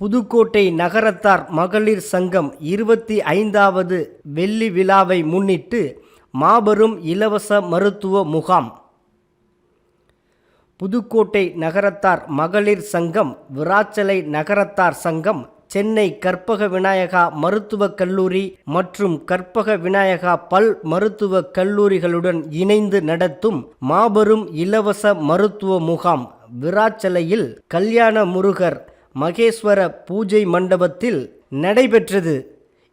புதுக்கோட்டை நகரத்தார் மகளிர் சங்கம் இருபத்தி ஐந்தாவது வெள்ளி விழாவை முன்னிட்டு மாபெரும் இலவச மருத்துவ முகாம். புதுக்கோட்டை நகரத்தார் மகளிர் சங்கம் விராச்சலை நகரத்தார் சங்கம் சென்னை கற்பக விநாயகா மருத்துவக் கல்லூரி மற்றும் கற்பக விநாயகா பல் மருத்துவக் கல்லூரிகளுடன் இணைந்து நடத்தும் மாபெரும் இலவச மருத்துவ முகாம் விராச்சலையில் கல்யாண முருகர் மகேஸ்வர பூஜை மண்டபத்தில் நடைபெற்றது.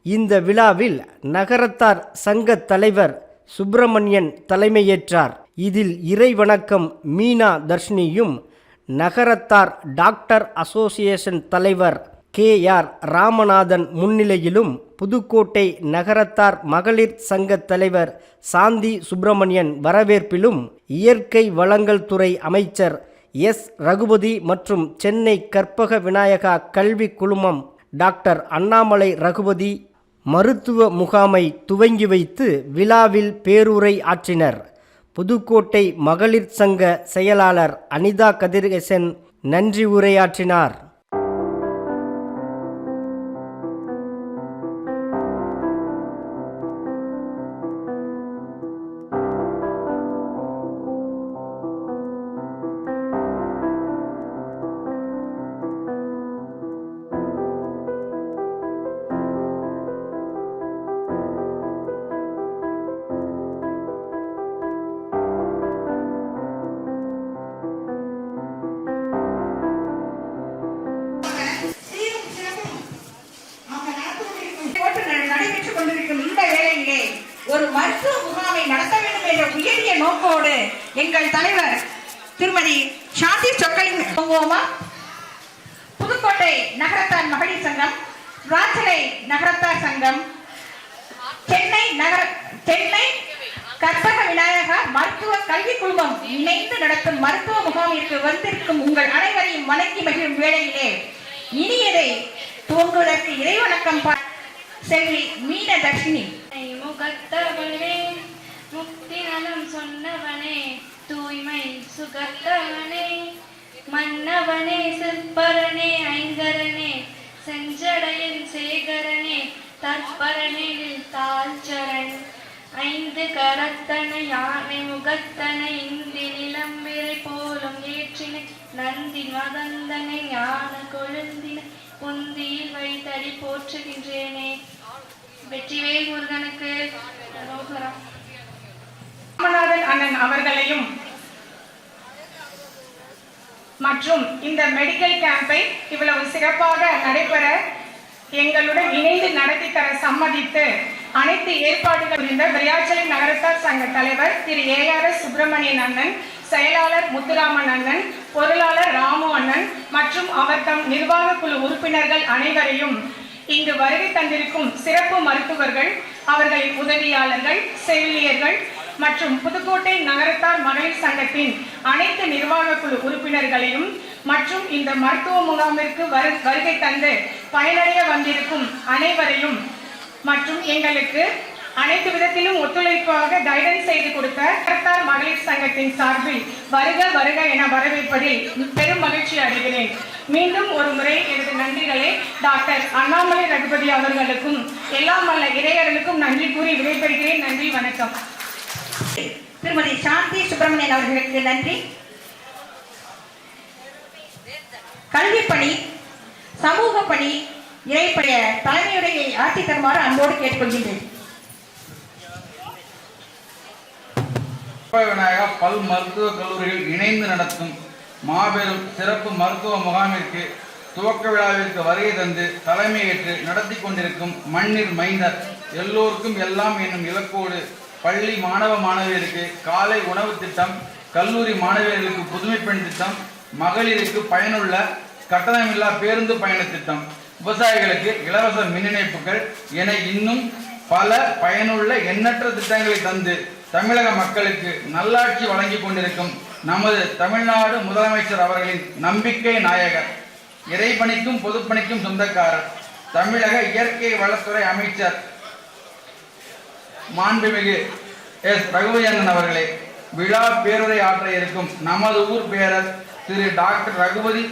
இந்த விழாவில் நகரத்தார் சங்க தலைவர் சுப்பிரமணியன் தலைமையேற்றார். இதில் இறை வணக்கம் மீனா தர்ஷினியும் நகரத்தார் டாக்டர் அசோசியேஷன் தலைவர் கே ஆர் ராமநாதன் முன்னிலையிலும் புதுக்கோட்டை நகரத்தார் மகளிர் சங்க தலைவர் சாந்தி சுப்பிரமணியன் வரவேற்பிலும் இயற்கை வளங்கள் துறை அமைச்சர் எஸ். ரகுபதி மற்றும் சென்னை கற்பக விநாயகா கல்வி குழுமம் டாக்டர் அண்ணாமலை ரகுபதி மருத்துவ முகாமை துவங்கி வைத்து விழாவில் பேருரை ஆற்றினர். புதுக்கோட்டை மகளிர் சங்க செயலாளர் அனிதா கதிரேசன் நன்றி உரையாற்றினார். கொண்டிருக்கும் இந்த வேளையிலே ஒரு மருத்துவ முகாமை நடத்த வேண்டும் என்ற உயரிய நோக்கோடு எங்கள் தலைவர் திருமதி சாந்தி சொக்கலிங்க புதுக்கோட்டை நகரத்தார் மகளிர் சங்கம் ராச்சலை நகரத்தார் சங்கம் சென்னை நகர சென்னை கற்பக விநாயகா மருத்துவ கல்வி குழுமம் இணைந்து நடத்தும் மருத்துவ முகாமிற்கு வந்திருக்கும் உங்கள் அனைவரையும் வணங்கி மகிழும் வேளையிலே இனியதை துவங்குவதற்கு இறைவணக்கம் பார்த்து செல்வி மீன தர்ஷினி முகத்தவனே முக்தி நலம் சொன்னவனே தூய்மை சுகத்தவனே மன்னவனே சிற்பரனே ஐங்கரனே செஞ்சடையன் சேகரனே தற்பரனில் தாழ்ச்சரண் ஐந்து கரத்தன யானை முகத்தனை இந்தி நிலம்பிரை போலும் ஏற்றின நந்தி மதந்தனை ஞான கொழுந்தின உந்தியில் வைத்தடி போற்றுகின்றேனே. வெற்றிவேல் முருகனுக்கு ராமநாதன் அண்ணன் அவர்களையும் மற்றும் இந்த மெடிக்கல் கேம்பை இவ்வளவு சிறப்பாக நடைபெற எங்களுடன் இணைந்து நடத்தி தர சம்மதித்து அனைத்து ஏற்பாடுகள் புரிந்த விரையாச்சலை நகரத்தார் சங்க தலைவர் திரு ஏஆர்எஸ் சுப்பிரமணியன் அண்ணன் செயலாளர் முத்துராமன் அண்ணன் பொருளாளர் ராமு அண்ணன் மற்றும் அவர் தம் நிர்வாக குழு உறுப்பினர்கள் அனைவரையும் இங்கு வருகை தந்திருக்கும் சிறப்பு மருத்துவர்கள் அவர்களின் உதவியாளர்கள் செவிலியர்கள் மற்றும் புதுக்கோட்டை நகரத்தார் மகளிர் சங்கத்தின் அனைத்து நிர்வாக குழு உறுப்பினர்களையும் மற்றும் இந்த மருத்துவ முகாமிற்கு வரு- வருகை தந்து பயனடைய வந்திருக்கும் அனைவரையும் மற்றும் எங்களுக்கு அனைத்து விதத்திலும் ஒத்துழைப்பாக கைடன்ஸ் செய்து கொடுத்த நகரத்தார் மகளிர் சங்கத்தின் சார்பில் வருக வருக என வரவேற்பதில் பெரும் மகிழ்ச்சி அடைகிறேன். மீண்டும் ஒரு முறை எனது நன்றிகளை டாக்டர் அண்ணாமலை ரகுபதி அவர்களுக்கும் எல்லாம் வல்ல இறையர்களுக்கும் நன்றி கூறி விடைபெறுகிறேன். நன்றி வணக்கம். திருமதி சாந்தி சுப்பிரமணியன் அவர்களுக்கு நன்றி. கல்வி பணி சமூக பணி இறைப்படைய தலைமையுடைய ஆட்சி தருமாறு அன்போடு கேட்டுக்கொள்கின்றேன். விநாயகா பல் மருத்துவக் கல்லூரிகள் இணைந்து நடத்தும் மாபெரும் சிறப்பு மருத்துவ முகாமிற்கு துவக்க விழாவிற்கு வருகை தந்து தலைமையேற்று நடத்தி கொண்டிருக்கும் மண்ணில் மைந்தர் எல்லோருக்கும் எல்லாம் என்னும் இலக்கோடு பள்ளி மாணவ மாணவியருக்கு காலை உணவு திட்டம் கல்லூரி மாணவியர்களுக்கு புதுமை பெண் திட்டம் மகளிருக்கு பயனுள்ள கட்டணமில்லா பேருந்து பயண திட்டம் விவசாயிகளுக்கு இலவச மின் இணைப்புகள் என இன்னும் பல பயனுள்ள எண்ணற்ற திட்டங்களை தந்து தமிழக மக்களுக்கு நல்லாட்சி வழங்கிக் கொண்டிருக்கும் நமது தமிழ்நாடு முதலமைச்சர் அவர்களின் நம்பிக்கை நாயகர் இறைப்பணிக்கும் பொதுப்பணிக்கும் சொந்தக்காரர் தமிழக இயற்கை வளத்துறை அமைச்சர் மாண்புமிகு எஸ். ரகுபதியண்ணன் அவர்களே விழா பேருரை ஆற்ற இருக்கும் நமது ஊர் பேரர் திரு டாக்டர் ரகுபதி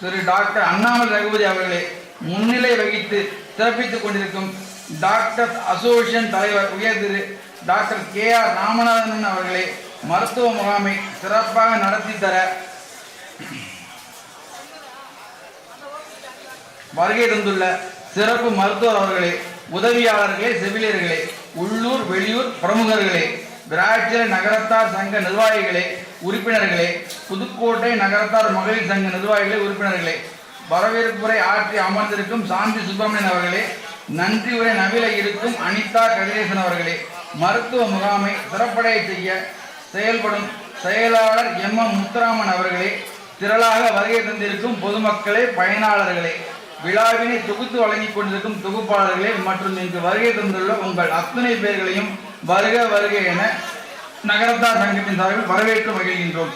திரு டாக்டர் அண்ணாமலை ரகுபதி அவர்களே முன்னிலை வகித்து சிறப்பித்துக் கொண்டிருக்கும் டாக்டர் அசோசியேஷன் தலைவர் உயர் Thiru doctor K R Ramanathan அவர்களே மருத்துவ முகாமை சிறப்பாக நடத்தி தர வருகை தந்துள்ள சிறப்பு மருத்துவர் அவர்களே உதவியாளர்களே செவிலியர்களே உள்ளூர் வெளியூர் பிரமுகர்களே விராட்சிய நகரத்தார் சங்க நிர்வாகிகளே உறுப்பினர்களே புதுக்கோட்டை நகரத்தார் மகளிர் சங்க நிர்வாகிகளே உறுப்பினர்களே வரவேற்புரை ஆற்றி அமர்ந்திருக்கும் சாந்தி சுப்பிரமணியன் அவர்களே நன்றி உரை நவில இருக்கும் அனிதா கதிரேசன் அவர்களே மருத்துவ முகாமை சிறப்படைய செய்ய செயல்படும் செயலாளர் எம். எம். முத்துராமன் அவர்களே திரளாக வருகை தந்திருக்கும் பொதுமக்களே பயனாளர்களே விழாவினை தொகுத்து வழங்கிக் கொண்டிருக்கும் தொகுப்பாளர்களே மற்றும் இங்கு வருகை தந்துள்ள உங்கள் அத்தனை பேர்களையும் வருக வருக என நகரத்தார் சங்கத்தின் சார்பில் வரவேற்று மகிழ்கின்றோம்.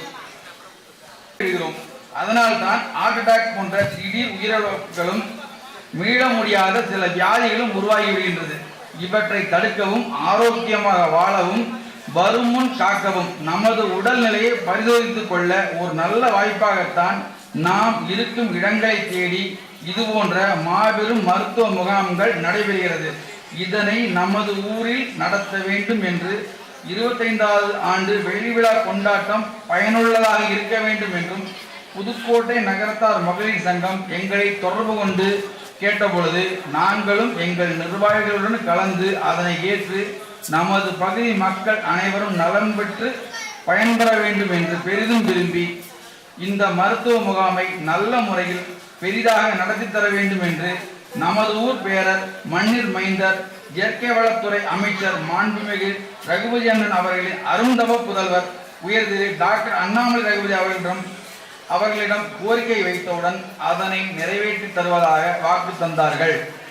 அதனால் தான் ஹார்ட் அட்டாக் போன்ற திடீர் உயிரிழப்புகளும் மீள முடியாத சில வியாதிகளும் உருவாகி விடுகின்றது. இவற்றை தடுக்கவும் ஆரோக்கியமாக வாழவும் வருமுன் முன் காக்கவும். நமது உடல்நிலையை பரிசோதித்துக் கொள்ள ஒரு நல்ல வாய்ப்பாகத்தான் நாம் இருக்கும் இடங்களை தேடி இது போன்ற மாபெரும் மருத்துவ முகாம்கள் நடைபெறுகிறது. இதனை நமது ஊரில் நடத்த வேண்டும் என்று இருபத்தைந்தாவது ஆண்டு வெளிவிழா கொண்டாட்டம் பயனுள்ளதாக இருக்க வேண்டும் என்றும் புதுக்கோட்டை நகரத்தார் மகளிர் சங்கம் எங்களை தொடர்பு கொண்டு கேட்டபொழுது நாங்களும் எங்கள் நிர்வாகிகளுடன் கலந்து அதனை ஏற்று நமது பகுதி மக்கள் அனைவரும் நலன் பெற்று பயன்பெற வேண்டும் என்று பெரிதும் விரும்பி இந்த மருத்துவ முகாமை நல்ல முறையில் பெரிதாக நடத்தி தர வேண்டும் என்று நமது ஊர் பேரர் மண்ணில் மைந்தர் இயற்கை வளத்துறை அமைச்சர் மாண்புமிகு ரகுபதி அண்ணன் அவர்களின் அருந்தவ புதல்வர் உயர்திரு டாக்டர் அண்ணாமலை ரகுபதி அவர்களிடம் அவர்களிடம் கோரிக்கை வைத்தவுடன் அதனை நிறைவேற்றி தருவதாக வாக்கு தந்தார்கள்.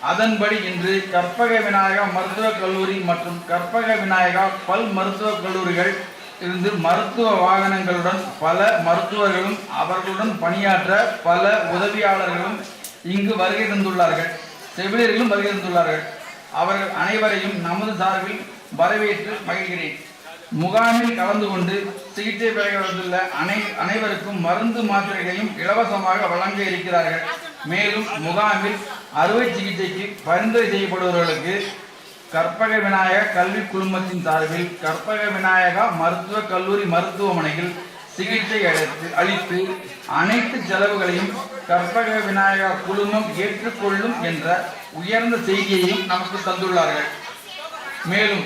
அதன்படி இன்று கற்பக விநாயகா மருத்துவக் கல்லூரி மற்றும் கற்பக விநாயகா பல் மருத்துவக் கல்லூரிகள் இருந்து மருத்துவ வாகனங்களுடன் பல மருத்துவர்களும் அவர்களுடன் பணியாற்ற பல உதவியாளர்களும் இங்கு வருகை தந்துள்ளார்கள். செவிலியர்களும் வருகை தந்துள்ளார்கள். அவர்கள் அனைவரையும் நமது சார்பில் வரவேற்று மகிழ்கிறேன். முகாமில் கலந்து கொண்டு சிகிச்சை பெற வந்துள்ள அனை அனைவருக்கும் மருந்து மாத்திரைகளையும் இலவசமாக வழங்க இருக்கிறார்கள். மேலும் முகாமில் அறுவை சிகிச்சைக்கு பரிந்துரை செய்யப்படுபவர்களுக்கு கற்பக விநாயக கல்வி குழுமத்தின் சார்பில் கற்பக விநாயகா மருத்துவ கல்லூரி மருத்துவமனையில் சிகிச்சை அளித்து அளித்து அனைத்து செலவுகளையும் கற்பக விநாயகா குழுமம் ஏற்றுக்கொள்ளும் என்ற உயர்ந்த செய்தியையும் நமக்கு தந்துள்ளார்கள். மேலும்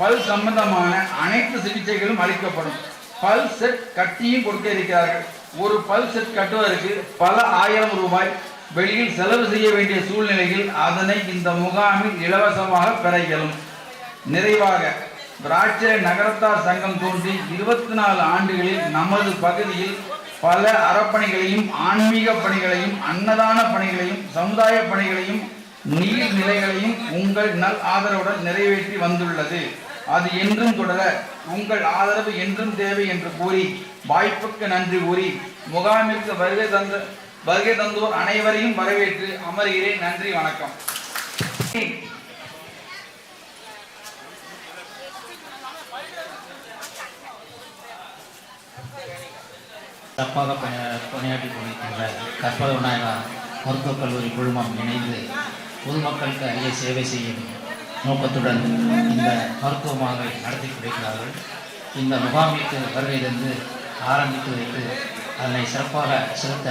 பல் சம்பந்தமான அனைத்து சிகிச்சைகளும் அளிக்கப்படும். பல் செட் கட்டியும் கொடுக்க இருக்கிறார்கள். ஒரு பல் செட் கட்டுவதற்கு பல ஆயிரம் ரூபாய் வெளியில் செலவு செய்ய வேண்டிய சூழ்நிலையில் அதனை இந்த முகாமில் இலவசமாக பெற இயலும். நிறைவாக திராட்சை நகரத்தார் சங்கம் தோன்றி இருபத்தி நாலு ஆண்டுகளில் நமது பகுதியில் பல அறப்பணிகளையும் ஆன்மீக பணிகளையும் அன்னதான பணிகளையும் சமுதாய பணிகளையும் நீர்நிலைகளையும் உங்கள் நல் ஆதரவுடன் நிறைவேற்றி வந்துள்ளது. அது என்றும் தொடர உங்கள் ஆதரவு என்றும் தேவை என்று கூறி வாய்ப்புக்கு நன்றி கூறி முகாமிற்கு வருகை தந்த வருகை தந்தோர் அனைவரையும் வரவேற்று அமர்கிறேன். நன்றி வணக்கம். சிறப்பாக பணியாற்றி கொண்டிருக்கின்ற கற்பக விநாயகா மருத்துவக் கல்லூரி குழுமம் இணைந்து பொதுமக்களுக்கு அரிய சேவை செய்ய வேண்டும் நோக்கத்துடன் இந்த மருத்துவ முகாமை நடத்தி கொண்டிருக்கிறார்கள். இந்த முகாமிற்கு வருகையிலிருந்து ஆரம்பித்து வைத்து அதனை சிறப்பாக செலுத்த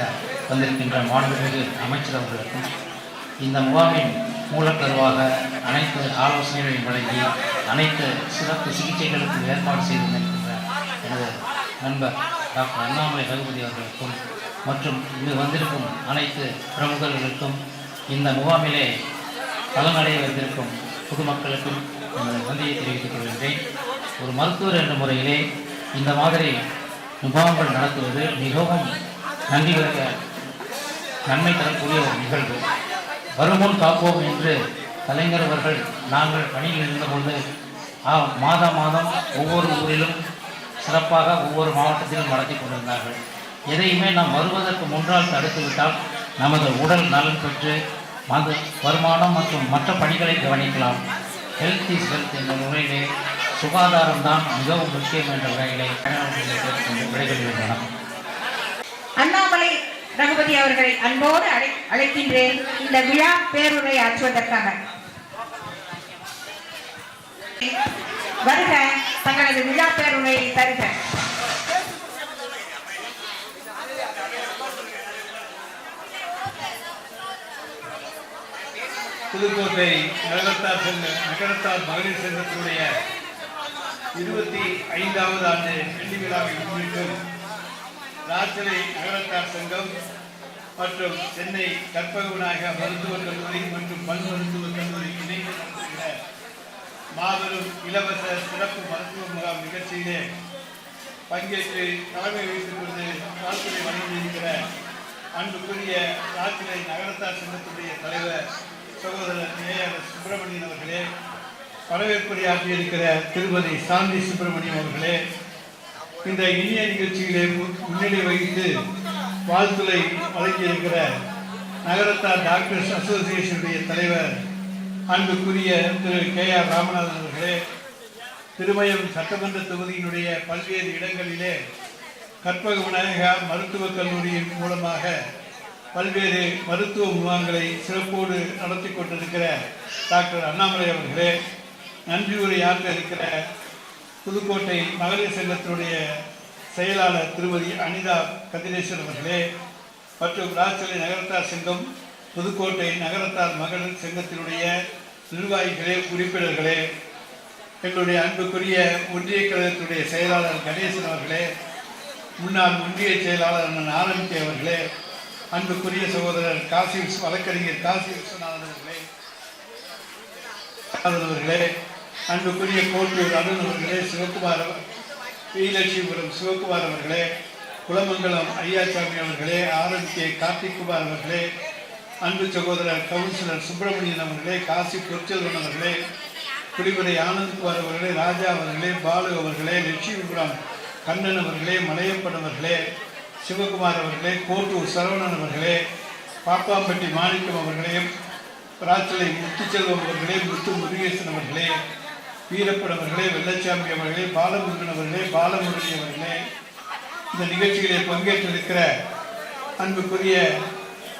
வந்திருக்கின்ற மாணவர்களுக்கு அமைச்சர் அவர்களுக்கும் இந்த முகாமின் மூலக்கருவாக அனைத்து ஆலோசனைகளையும் வழங்கி அனைத்து சிறப்பு சிகிச்சைகளுக்கும் ஏற்பாடு செய்து வந்திருக்கின்ற எனது நண்பர் டாக்டர் அண்ணாமலை ரகுபதி அவர்களுக்கும் மற்றும் இங்கு வந்திருக்கும் அனைத்து பிரமுகர்களுக்கும் இந்த முகாமிலே பலனடைய வந்திருக்கும் பொதுமக்களுக்கும் எனது நன்றியை தெரிவித்துக் கொள்கின்றேன். ஒரு மருத்துவர் என்ற முறையிலே இந்த மாதிரி முகாம்கள் நடத்துவது மிகவும் நன்றி வருக நன்மை தரக்கூடிய ஒரு நிகழ்வு. வருமுன் காப்போம் என்று கலைஞர் அவர்கள் நாங்கள் பணியில் இருந்தபோது மாதம் மாதம் ஒவ்வொரு ஊரிலும் சிறப்பாக ஒவ்வொரு மாவட்டத்திலும் நடத்தி கொண்டிருந்தார்கள். எதையுமே நாம் வருவதற்கு முன்னால் தடுத்துவிட்டால் நமது உடல் நலன் பெற்று மது வருமானம் மற்றும் மற்ற பணிகளை கவனிக்கலாம். ஹெல்த் இஸ் ஹெல்த் என்ற முறையிலே சுகாதாரம் தான் மிகவும் முக்கியம் என்ற வகையிலே விடைபெறுகின்றன. அண்ணாமலை ரகுபதி அவர்களை அன்போடு அழை அழைக்கின்றேன். இந்த விழா பேருரை ஆற்றுவதற்காக. வருக தங்களது விழா பேருரையை தருக. புதுக்கோட்டை நகரத்தார் சங்க நகரத்தார் மகளிர் சங்கத்தினுடைய இருபத்தி ஐந்தாவது ஆண்டு வெள்ளி விழாவை முன்னிட்டும் ராத்திரை நகரத்தார் சங்கம் மற்றும் சென்னை கற்பக விநாயக மருத்துவக் கல்லூரி மற்றும் பல் மருத்துவக் கல்லூரி இணைந்து நடத்துகிற மாபெரும் இலவச சிறப்பு மருத்துவ முகாம் நிகழ்ச்சியிலே பங்கேற்று தலைமை வைத்துக் கொண்டு வாழ்த்துறை வழங்கியிருக்கிற அன்புக்குரிய ராத்திரை நகரத்தார் சங்கத்துடைய தலைவர் சகோதரர் ஏஆர் சுப்பிரமணியன் அவர்களே வரவேற்புரையாற்றியிருக்கிற திருமதி சாந்தி சுப்பிரமணியம் அவர்களே இந்த இனிய நிகழ்ச்சியிலே முன்னிலை வகித்து வாழ்த்துளை வழங்கியிருக்கிற நகரத்தார் டாக்டர்ஸ் அசோசியேஷனுடைய தலைவர் அன்புக்குரிய திரு கே ஆர் ராமநாதன் அவர்களே திருமயம் சட்டமன்ற தொகுதியினுடைய பல்வேறு இடங்களிலே கற்பக விநாயகா மருத்துவக் கல்லூரியின் மூலமாக பல்வேறு மருத்துவ முகாம்களை சிறப்போடு நடத்தி கொண்டிருக்கிற டாக்டர் அண்ணாமலை அவர்களே நன்றியுரை ஆற்ற இருக்கிற புதுக்கோட்டை மகளிர் சங்கத்தினுடைய செயலாளர் திருமதி அனிதா கதிரேஸ்வரன் அவர்களே மற்றும் ராச்சலை நகரத்தார் சங்கம் புதுக்கோட்டை நகரத்தார் மகளிர் சங்கத்தினுடைய நிர்வாகிகளே உறுப்பினர்களே எங்களுடைய அன்புக்குரிய ஒன்றிய கழகத்துடைய செயலாளர் கணேசன் அவர்களே முன்னாள் ஒன்றிய செயலாளர் அண்ணன் ஆனந்தி அவர்களே அன்புக்குரிய சகோதரர் காசி வழக்கறிஞர் காசி விஸ்வநாதன் அவர்களே அவர்களே அன்புக்குரிய கோட்டூர் அருண் அவர்களே சிவகுமார் ஸ்ரீலட்சுமிபுரம் சிவகுமார் அவர்களே குளமங்கலம் ஐயாசாமி அவர்களே ஆரம்பிக்கே கார்த்திக்குமார் அவர்களே அன்பு சகோதரர் கவுன்சிலர் சுப்பிரமணியன் அவர்களே காசி பொற்செல்வன் அவர்களே குடிமுறை ஆனந்த்குமார் அவர்களே ராஜா அவர்களே பாலு அவர்களே லட்சுமிபுரம் கண்ணன் அவர்களே மலையப்பன் அவர்களே சிவகுமார் அவர்களே கோட்டூர் சரவணன் அவர்களே பாப்பாம்பட்டி மாணிக்கம் அவர்களே பிராச்சலை முத்துச்செல்வம் அவர்களே முத்து முருகேசன் அவர்களே வீரப்பன் அவர்களே வெள்ளச்சாமி அவர்களே பாலமுருகன் அவர்களே பாலமுருகி அவர்களே இந்த நிகழ்ச்சிகளில் பங்கேற்றிருக்கிற அன்புக்குரிய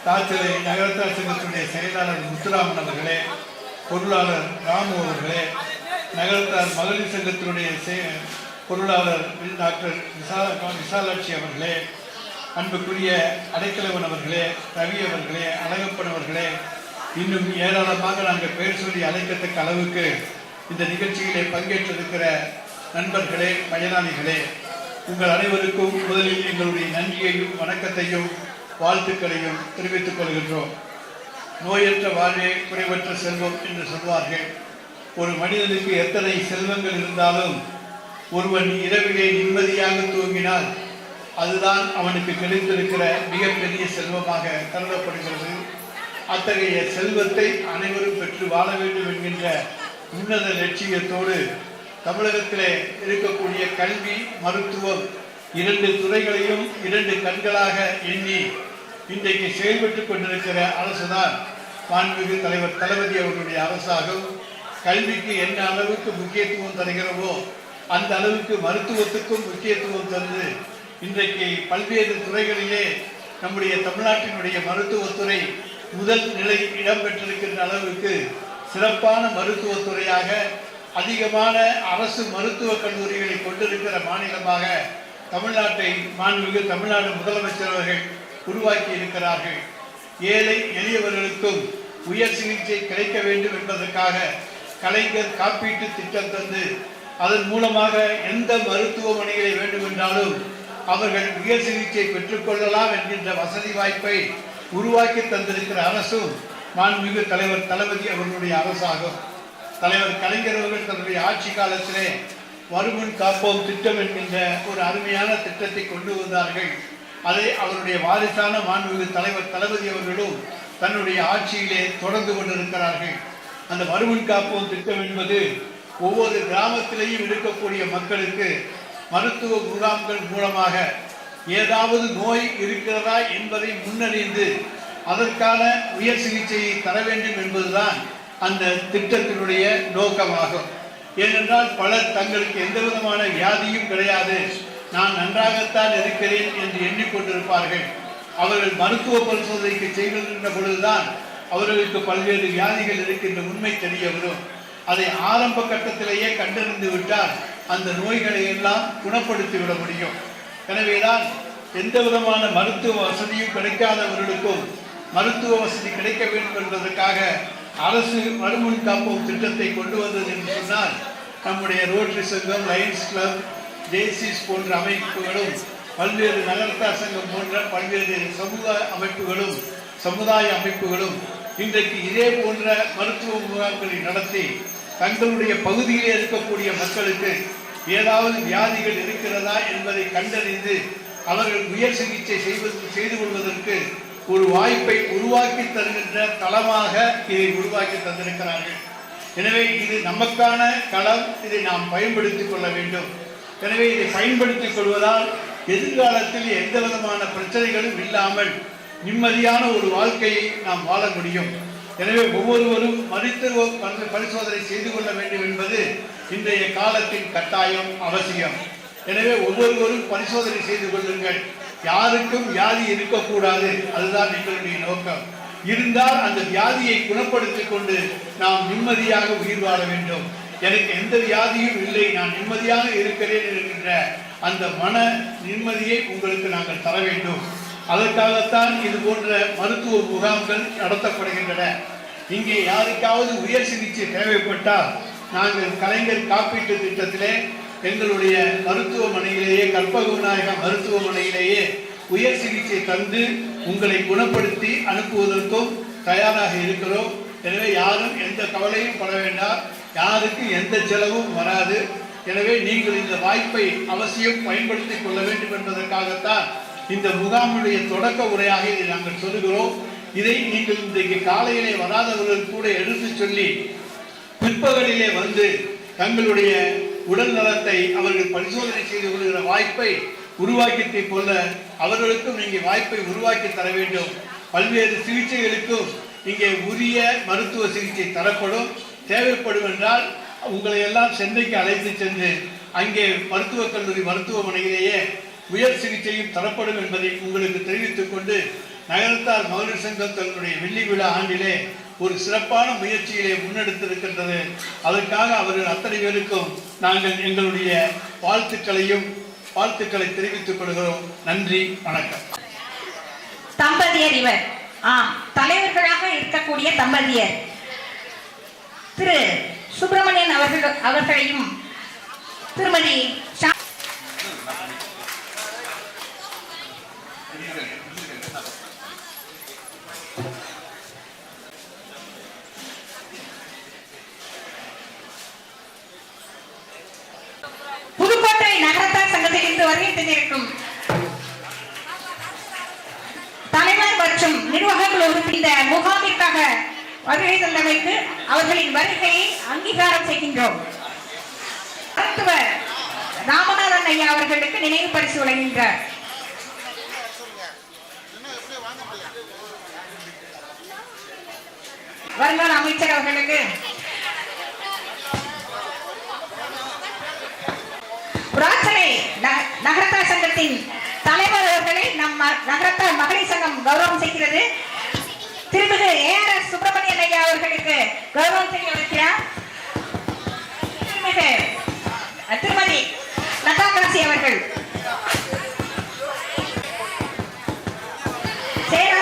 தாச்சலை நகரத்தார் சங்கத்துடைய செயலாளர் முத்துராமன் அவர்களே பொருளாளர் ராமு அவர்களே நகரத்தார் மகளிர் சங்கத்தினுடைய பொருளாளர் டாக்டர் விசா விசாலாட்சி அவர்களே அன்புக்குரிய அடைக்கலவன் அவர்களே ரவி அவர்களே அழகப்பன் அவர்களே இன்னும் ஏராளமாக நாங்கள் பெயர் சொல்லி அழைக்கத்தக்க அளவுக்கு இந்த நிகழ்ச்சியிலே பங்கேற்றிருக்கிற நண்பர்களே பயனாளிகளே உங்கள் அனைவருக்கும் முதலில் எங்களுடைய நன்றியையும் வணக்கத்தையும் வாழ்த்துக்களையும் தெரிவித்துக் கொள்கின்றோம். நோயற்ற வாழ்வே குறைவற்ற செல்வம் என்று சொல்வார்கள். ஒரு மனிதனுக்கு எத்தனை செல்வங்கள் இருந்தாலும் ஒருவன் இரவிலே நிம்மதியாக தூங்கினால் அதுதான் அவனுக்கு கிடைத்திருக்கிற மிகப்பெரிய செல்வமாக கருதப்படுகிறது. அத்தகைய செல்வத்தை அனைவரும் பெற்று வாழ வேண்டும் என்கின்ற உன்னத லட்சியத்தோடு தமிழகத்திலே இருக்கக்கூடிய கல்வி மருத்துவம் இரண்டு துறைகளையும் இரண்டு கண்களாக எண்ணி இன்றைக்கு செயல்பட்டு கொண்டிருக்கிற அரசுதான் மாண்புமிகு தலைவர் தளபதி அவர்களுடைய அரசாகும். கல்விக்கு என்ன அளவுக்கு முக்கியத்துவம் தருகிறவோ அந்த அளவுக்கு மருத்துவத்துக்கும் முக்கியத்துவம் தந்து இன்றைக்கு பல்வேறு துறைகளிலே நம்முடைய தமிழ்நாட்டினுடைய மருத்துவத்துறை முதல் நிலை இடம் பெற்றிருக்கின்ற அளவுக்கு சிறப்பான மருத்துவத்துறையாக அதிகமான அரசு மருத்துவக் கல்லூரிகளை கொண்டிருக்கிற மாநிலமாக தமிழ்நாட்டை மாண்புமிகு தமிழ்நாடு முதலமைச்சர் அவர்கள் உருவாக்கி இருக்கிறார்கள். ஏழை எளியவர்களுக்கும் உயர் சிகிச்சை கிடைக்க வேண்டும் என்பதற்காக கலைஞர் காப்பீட்டு திட்டம் தந்து அதன் மூலமாக எந்த மருத்துவமனைகளை வேண்டுமென்றாலும் அவர்கள் உயர் சிகிச்சை பெற்றுக்கொள்ளலாம் என்கின்ற வசதி வாய்ப்பை உருவாக்கி தந்திருக்கிற அரசும் மாண்புமிகு தலைவர் தளபதி அவர்களுடைய அரசாகும். தலைவர் கலைஞர் அவர்கள் தன்னுடைய ஆட்சி காலத்திலே வருமுன் காப்போம் திட்டம் என்கின்ற ஒரு அருமையான திட்டத்தை கொண்டு வந்தார்கள். அதை அவருடைய வாரிசான மாண்புமிகு தலைவர் தளபதி அவர்களும் தன்னுடைய ஆட்சியிலே தொடர்ந்து கொண்டிருக்கிறார்கள். அந்த வருமுன் காப்போம் திட்டம் என்பது ஒவ்வொரு கிராமத்திலேயும் இருக்கக்கூடிய மக்களுக்கு மருத்துவ முகாம்கள் மூலமாக ஏதாவது நோய் இருக்கிறதா என்பதை முன்னறிந்து அதற்கான உயர் சிகிச்சையை தர வேண்டும் என்பதுதான் அந்த திட்டத்தினுடைய நோக்கமாகும். ஏனென்றால் பலர் தங்களுக்கு எந்த விதமான வியாதியும் கிடையாது. நான் நன்றாகத்தான் இருக்கிறேன் என்று எண்ணிக்கொண்டிருப்பார்கள். அவர்கள் மருத்துவ பரிசோதனைக்கு செய்கின்ற பொழுதுதான் அவர்களுக்கு பல்வேறு வியாதிகள் இருக்கின்ற உண்மை தெரிய வரும். அதை ஆரம்ப கட்டத்திலேயே கண்டறிந்து விட்டால் அந்த நோய்களை எல்லாம் குணப்படுத்தி விட முடியும். எனவேதான் எந்த விதமான மருத்துவ வசதியும் கிடைக்காதவர்களுக்கும் மருத்துவ வசதி கிடைக்க வேண்டும் என்பதற்காக அரசு மறுமொழி காப்போம் திட்டத்தை கொண்டு வந்தது என்று சொன்னால் நம்முடைய ரோட்டரி சங்கம் லயன்ஸ் கிளப் ஜேசிஸ் போன்ற அமைப்புகளும் பல்வேறு நகரத்தார் சங்கம் போன்ற பல்வேறு சமூக அமைப்புகளும் சமுதாய அமைப்புகளும் இன்றைக்கு இதே போன்ற மருத்துவ முகாம்களை நடத்தி தங்களுடைய பகுதியிலே இருக்கக்கூடிய மக்களுக்கு ஏதாவது வியாதிகள் இருக்கிறதா என்பதை கண்டறிந்து அவர்கள் உயர் சிகிச்சை செய்வது செய்து கொள்வதற்கு ஒரு வாய்ப்பை உருவாக்கி தருகின்ற தளமாக இதை உருவாக்கி தந்திருக்கிறார்கள். எனவே இது நமக்கான களம் இதை நாம் பயன்படுத்திக் கொள்ள வேண்டும். எனவே இதை பயன்படுத்திக் கொள்வதால் எதிர்காலத்தில் எந்த விதமான பிரச்சனைகளும் இல்லாமல் நிம்மதியான ஒரு வாழ்க்கையை நாம் வாழ முடியும். எனவே ஒவ்வொருவரும் மருத்துவ பரி- பரிசோதனை செய்து கொள்ள வேண்டும் என்பது இன்றைய காலத்தின் கட்டாயம் அவசியம். எனவே ஒவ்வொருவரும் பரிசோதனை செய்து கொள்ளுங்கள். யாருக்கும் வியாதி இருக்கக்கூடாது. அதுதான் எங்களுடைய நோக்கம். இருந்தால் அந்த வியாதியை குணப்படுத்திக் கொண்டு நாம் நிம்மதியாக உயிர் வாழ வேண்டும். எனக்கு எந்த வியாதியும் இல்லை. நான் நிம்மதியாக இருக்கிறேன் என்கின்ற அந்த மன நிம்மதியை உங்களுக்கு நாங்கள் தர வேண்டும். அதற்காகத்தான் இது போன்ற மருத்துவ முகாம்கள் நடத்தப்படுகின்றன. இங்கே யாருக்காவது உயர் சிகிச்சை தேவைப்பட்டால் நாங்கள் கலைஞர் காப்பீட்டு திட்டத்திலே எங்களுடைய மருத்துவமனையிலேயே கற்பக மருத்துவமனையிலேயே உயர் சிகிச்சை தந்து உங்களை குணப்படுத்தி அனுப்புவதற்கும் தயாராக இருக்கிறோம். எனவே யாரும் எந்த கவலையும் பட வேண்டாம். யாருக்கு எந்த செலவும் வராது. எனவே நீங்கள் இந்த வாய்ப்பை அவசியம் பயன்படுத்திக் கொள்ள வேண்டும் என்பதற்காகத்தான் இந்த முகாமுடைய தொடக்க உரையாக இதை நாங்கள் சொல்லுகிறோம். இதை நீங்கள் இன்றைக்கு காலையிலே வராதவர்கள் கூட எடுத்து சொல்லி பிற்பகலிலே வந்து தங்களுடைய உடல் நலத்தை அவர்கள் பரிசோதனை செய்து கொள்கிற வாய்ப்பை உருவாக்கியதை போல அவர்களுக்கும் நீங்கள் வாய்ப்பை உருவாக்கி தர வேண்டும். பல்வேறு சிகிச்சைகளுக்கும் இங்கே உரிய மருத்துவ சிகிச்சை தரப்படும். தேவைப்படும் என்றால் உங்களை எல்லாம் சென்னைக்கு அழைத்து சென்று அங்கே மருத்துவக் கல்லூரி மருத்துவமனையிலேயே உயர் சிகிச்சையும் தரப்படும் என்பதை உங்களுக்கு தெரிவித்துக் கொண்டு நகரத்தார் மகளிர் சங்கம் தங்களுடைய வெள்ளி விழா ஆண்டிலே ஒரு சிறப்பான முயற்சியிலே முன்னெடுத்திருக்கின்றது. அதற்காக அவர்கள் அத்தனை பேருக்கும் நாங்கள் எங்களுடைய வாழ்த்துக்களையும் வாழ்த்துக்களை தெரிவித்துக் கொள்கிறோம். நன்றி வணக்கம். தம்பதியர் இவர். ஆம் தலைவர்களாக இருக்கக்கூடிய தம்பதியர். திரு சுப்பிரமணியன் அவர்கள் அவர்களையும் திருமதி வருகை அவர்களின் வருகையை அங்கீகாரம் செய்கின்றோம். மருத்துவர் ராமநாதன் ஐயா அவர்களுக்கு நினைவு பரிசு வழங்குகின்றார் வருங்கால அமைச்சர் அவர்களுக்கு புராச்சனை ந- நகரத்தார் சங்கத்தின் தலைவர் அவர்களை நம் ம- நகரத்தார் மகளிர் சங்கம் கௌரவம் செய்கிறது. திருமிகு ஏஆர்எஸ் சுப்பிரமணியன் ஐயா அவர்களுக்கு கௌரவம் செய்ய வைக்கிறார் திருமிகு திருமதி லதா காசி அவர்கள். சேரா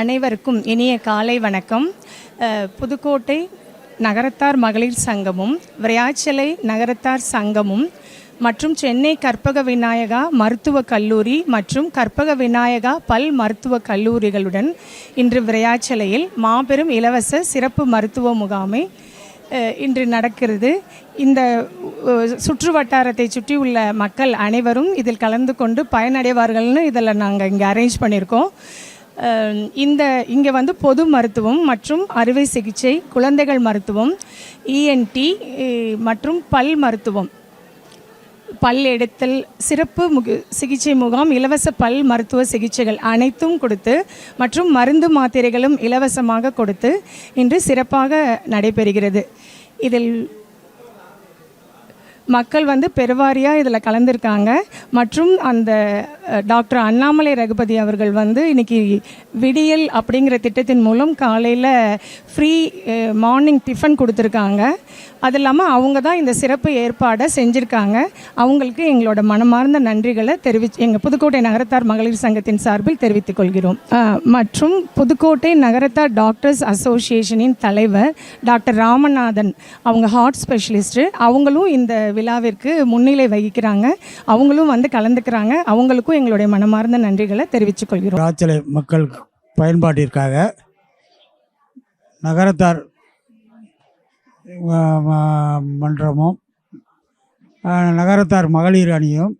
அனைவருக்கும் இனிய காலை வணக்கம். புதுக்கோட்டை நகரத்தார் மகளிர் சங்கமும் விரையாச்சலை நகரத்தார் சங்கமும் மற்றும் சென்னை கற்பக விநாயகா மருத்துவக் கல்லூரி மற்றும் கற்பக விநாயகா பல் மருத்துவக் கல்லூரிகளுடன் இன்று விரையாச்சலையில் மாபெரும் இலவச சிறப்பு மருத்துவ முகாமை இன்று நடக்கிறது. இந்த சுற்று வட்டாரத்தை சுற்றியுள்ள மக்கள் அனைவரும் இதில் கலந்து கொண்டு பயனடைவார்கள்னு இதில் நாங்கள் இங்கே அரேஞ்ச் பண்ணியிருக்கோம். இந்த இங்கே வந்து பொது மருத்துவம் மற்றும் அறுவை சிகிச்சை குழந்தைகள் மருத்துவம் இஎன்டி மற்றும் பல் மருத்துவம். பல் எடுத்தல் சிறப்பு முகு சிகிச்சை முகாம் இலவச பல் மருத்துவ சிகிச்சைகள் அனைத்தும் கொடுத்து மற்றும் மருந்து மாத்திரைகளும் இலவசமாக கொடுத்து இன்று சிறப்பாக நடைபெறுகிறது. இதில் மக்கள் வந்து பெருவாரியாக இதில் கலந்துருக்காங்க. மற்றும் அந்த டாக்டர் அண்ணாமலை ரகுபதி அவர்கள் வந்து இன்னைக்கு விடியல் அப்படிங்கிற திட்டத்தின் மூலம் காலையில் ஃப்ரீ மார்னிங் டிஃபன் கொடுத்துருக்காங்க. அது இல்லாமல் அவங்க தான் இந்த சிறப்பு ஏற்பாடை செஞ்சுருக்காங்க. அவங்களுக்கு எங்களோட மனமார்ந்த நன்றிகளை தெரிவி எங்கள் புதுக்கோட்டை நகரத்தார் மகளிர் சங்கத்தின் சார்பில் தெரிவித்துக் கொள்கிறோம். மற்றும் புதுக்கோட்டை நகரத்தார் டாக்டர்ஸ் அசோசியேஷனின் தலைவர் டாக்டர் ராமநாதன் அவங்க ஹார்ட் ஸ்பெஷலிஸ்ட்டு. அவங்களும் இந்த விழாவிற்கு முன்னிலை வகிக்கிறாங்க. அவங்களும் வந்து கலந்துக்கிறாங்க. அவங்களுக்கும் எங்களுடைய மனமார்ந்த நன்றிகளை தெரிவித்துக் கொள்கிறோம். ராச்சலை மக்கள் பயன்பாட்டிற்காக நகரத்தார் மன்றமும் நகரத்தார் மகளிர் அணியும்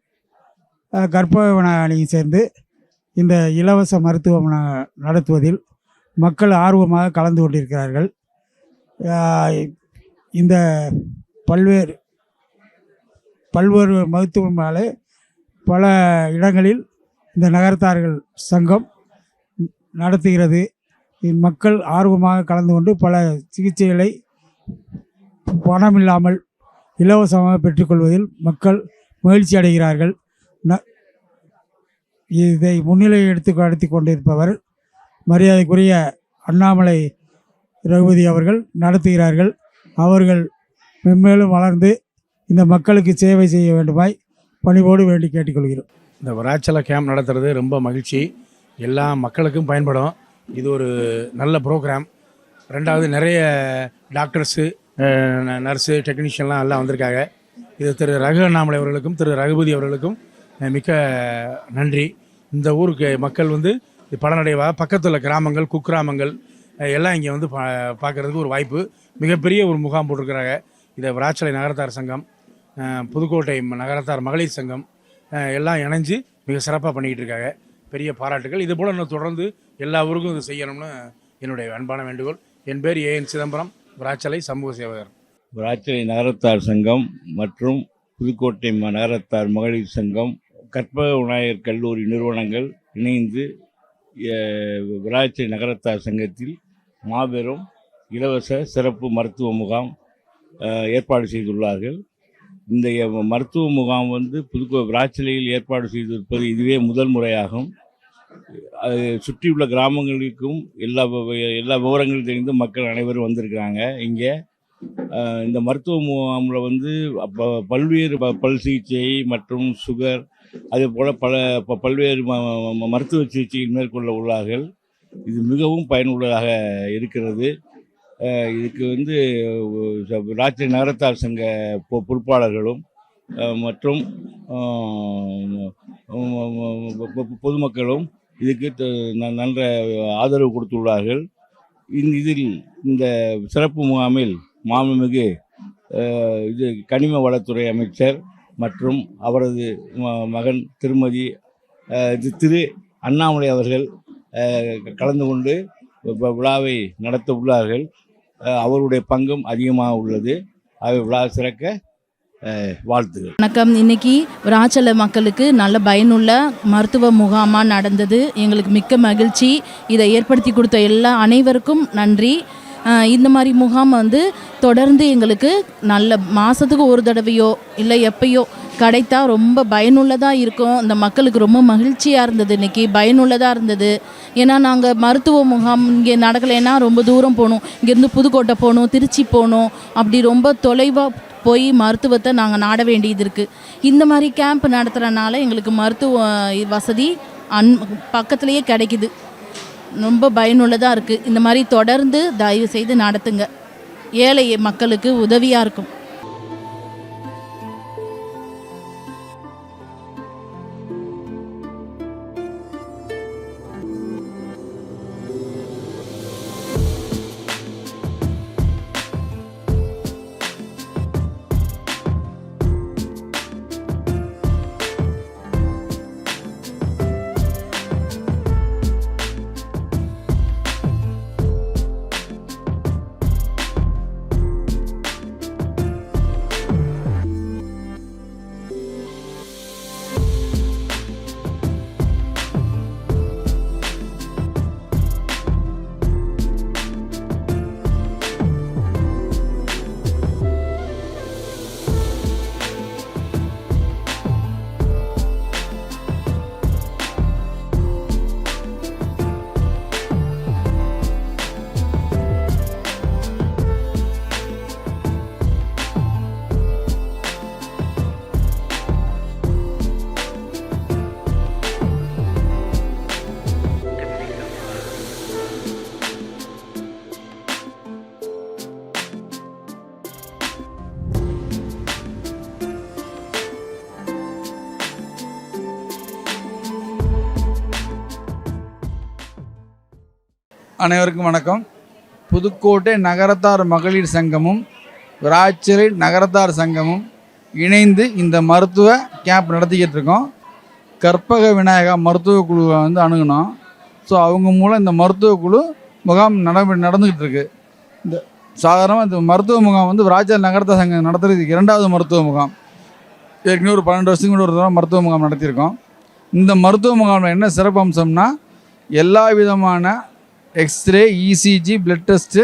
அஹ், கற்பக அணியும் சேர்ந்து இந்த இலவச மருத்துவம் நடத்துவதில் மக்கள் ஆர்வமாக கலந்து கொண்டிருக்கிறார்கள். இந்த பல்வேறு பல்வேறு மருத்துவமனாலே பல இடங்களில் இந்த நகரத்தார்கள் சங்கம் நடத்துகிறது. மக்கள் ஆர்வமாக கலந்து கொண்டு பல சிகிச்சைகளை பணம் இல்லாமல் இலவசமாக பெற்றுக்கொள்வதில் மக்கள் மகிழ்ச்சி அடைகிறார்கள். ந- இதை முன்னிலை எடுத்து நடத்தி கொண்டிருப்பவர் மரியாதைக்குரிய அண்ணாமலை ரகுபதி அவர்கள் நடத்துகிறார்கள். அவர்கள் மென்மேலும் வளர்ந்து இந்த மக்களுக்கு சேவை செய்ய வேண்டுமாய் பணிவோடு வேண்டி கேட்டுக்கொள்கிறோம். இந்த வராச்சல கேம்ப் நடத்துறது ரொம்ப மகிழ்ச்சி. எல்லா மக்களுக்கும் பயன்படும். இது ஒரு நல்ல ப்ரோக்ராம் ரெண்டாவது நிறைய டாக்டர்ஸு நர்ஸு டெக்னீஷியன்லாம் எல்லாம் வந்திருக்காங்க. இது திரு ரகு அண்ணாமலை அவர்களுக்கும் திரு ரகுபதி அவர்களுக்கும் மிக்க நன்றி. இந்த ஊருக்கு மக்கள் வந்து பலனடைவாக பலனடைவா. பக்கத்தில் உள்ள கிராமங்கள் குக்கிராமங்கள் எல்லாம் இங்கே வந்து பா பார்க்கறதுக்கு ஒரு வாய்ப்பு. மிகப்பெரிய ஒரு முகாம் போட்டிருக்கிறாங்க. இதை விராச்சலை நகரத்தார் சங்கம் புதுக்கோட்டை நகரத்தார் மகளிர் சங்கம் எல்லாம் இணைஞ்சு மிக சிறப்பாக பண்ணிக்கிட்டு இருக்காங்க. பெரிய பாராட்டுகள். இது போல் இன்னும் தொடர்ந்து எல்லா ஊருக்கும் இது செய்யணும்னு என்னுடைய அன்பான வேண்டுகோள். என் பேர் ஏஎன் சிதம்பரம் விராச்சலை சமூக சேவகர். விராச்சலை நகரத்தார் சங்கம் மற்றும் புதுக்கோட்டை ம- நகரத்தார் மகளிர் சங்கம் கற்பக விநாயகர் கல்லூரி நிறுவனங்கள் இணைந்து விராச்சலை நகரத்தார் சங்கத்தில் மாபெரும் இலவச சிறப்பு மருத்துவ முகாம் ஏற்பாடு செய்துள்ளார்கள். இந்த மருத்துவ முகாம் வந்து புதுக்கோ விராச்சலையில் ஏற்பாடு செய்திருப்பது இதுவே முதல் முறையாகும். அது சுற்றியுள்ள கிராமங்களுக்கும் எல்லா எல்லா விவரங்களும் தெரிந்து மக்கள் அனைவரும் வந்திருக்கிறாங்க இங்கே. இந்த மருத்துவ முகாமில் வந்து பல்வேறு பல் சிகிச்சை மற்றும் சுகர் அதே போல் பல ப- பல்வேறு மருத்துவ சிகிச்சையில் மேற்கொள்ள உள்ளார்கள். இது மிகவும் பயனுள்ளதாக இருக்கிறது. இதுக்கு வந்து ராத்திரி நகரத்தார் சங்க பொ- பொறுப்பாளர்களும் மற்றும் பொதுமக்களும் இதுக்கு த- ந- நல்ல ஆதரவு கொடுத்துள்ளார்கள். இந் இதில் இந்த சிறப்பு முகாமில் மாண்புமிகு இது கனிம வளத்துறை அமைச்சர் மற்றும் அவரது ம- மகன் திருமதி திரு அண்ணாமலை அவர்கள் கலந்து கொண்டு விழாவை நடத்த உள்ளார்கள். அவருடைய பங்கும் அதிகமாக உள்ளது. அவை விழா சிறக்க வாழ்த்துகள். வணக்கம். இன்னைக்கு விராச்சல மக்களுக்கு நல்ல பயனுள்ள மருத்துவ முகாமாக நடந்தது. எங்களுக்கு மிக்க மகிழ்ச்சி. இதை ஏற்படுத்தி கொடுத்த எல்லா அனைவருக்கும் நன்றி. இந்த மாதிரி முகாம் வந்து தொடர்ந்து எங்களுக்கு நல்ல மாதத்துக்கு ஒரு தடவையோ இல்லை எப்பயோ கிடைத்தா ரொம்ப பயனுள்ளதாக இருக்கும். இந்த மக்களுக்கு ரொம்ப மகிழ்ச்சியாக இருந்தது இன்றைக்கி பயனுள்ளதாக இருந்தது. ஏன்னா நாங்கள் மருத்துவ முகாம் இங்கே நடக்கலைன்னா ரொம்ப தூரம் போகணும். இங்கேருந்து புதுக்கோட்டை போகணும் திருச்சி போகணும். அப்படி ரொம்ப தொலைவாக போய் மருத்துவத்தை நாங்கள் நாட வேண்டியது இருக்குது இந்த மாதிரி கேம்ப் நடத்துகிறனால எங்களுக்கு மருத்துவ வசதி அன் பக்கத்துலேயே கிடைக்குது. ரொம்ப பயனுள்ளதாக இருக்குது இந்த மாதிரி தொடர்ந்து தயவு செய்து நடத்துங்க. ஏழை மக்களுக்கு உதவியாக இருக்கும். அனைவருக்கும் வணக்கம். புதுக்கோட்டை நகரத்தார் மகளிர் சங்கமும் விராச்சிறை நகரத்தார் சங்கமும் இணைந்து இந்த மருத்துவ கேம்ப் நடத்திக்கிட்டு இருக்கோம் கற்பக விநாயகா மருத்துவ குழுவை வந்து அணுகுனோம். ஸோ அவங்க மூலம் இந்த மருத்துவ குழு முகாம் நட நடந்துக்கிட்டு இருக்கு இந்த சாதாரணமாக இந்த மருத்துவ முகாம் வந்து விராச்சிறை நகரத்தார் சங்கம் நடத்துகிறது இரண்டாவது மருத்துவ முகாம். ஏற்கனவே ஒரு பன்னெண்டு வருஷத்துக்கு ஒரு தடவை மருத்துவ முகாம் நடத்தியிருக்கோம். இந்த மருத்துவ முகாமில் என்ன சிறப்பு அம்சம்னா எல்லா விதமான எக்ஸ்ரே இசிஜி பிளட் டெஸ்ட்டு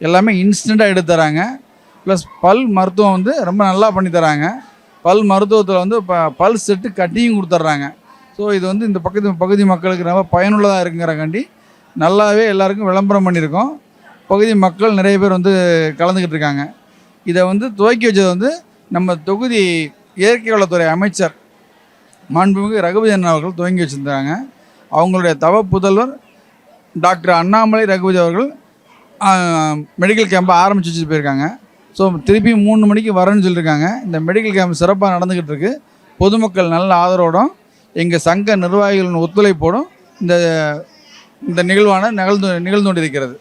எல்லாமே இன்ஸ்டண்ட்டாக எடுத்து தராங்க ப்ளஸ் பல் மருத்துவம் வந்து ரொம்ப நல்லா பண்ணி தராங்க பல் மருத்துவத்தில் வந்து இப்போ பல் செட்டு கட்டியும் கொடுத்துட்றாங்க ஸோ இது வந்து இந்த பக்கத்து பகுதி மக்களுக்கு ரொம்ப பயனுள்ளதாக இருக்குங்கிறக்காண்டி நல்லாவே எல்லாருக்கும் விளம்பரம் பண்ணியிருக்கோம். பகுதி மக்கள் நிறைய பேர் வந்து கலந்துக்கிட்டு இருக்காங்க இதை வந்து துவக்கி வச்சது வந்து நம்ம தொகுதி இயற்கை வளத்துறை அமைச்சர் மாண்புமிகு ரகுபதி அண்ணா அவர்கள் துவங்கி வச்சுருந்தாங்க. அவங்களுடைய தவ புதல்வர் டாக்டர் அண்ணாமலை ரகுபதி அவர்கள் மெடிக்கல் கேம்பை ஆரம்பிச்சு வச்சுட்டு போயிருக்காங்க. ஸோ திருப்பி மூணு மணிக்கு வரேன்னு சொல்லியிருக்காங்க இந்த மெடிக்கல் கேம்ப் சிறப்பாக நடந்துக்கிட்டு இருக்கு. பொதுமக்கள் நல்ல ஆதரவோடும் எங்கள் சங்க நிர்வாகிகளின் ஒத்துழைப்போடும் இந்த இந்த நிகழ்வான நிகழ்ந்து நிகழ்ந்து கொண்டிருக்கிறது.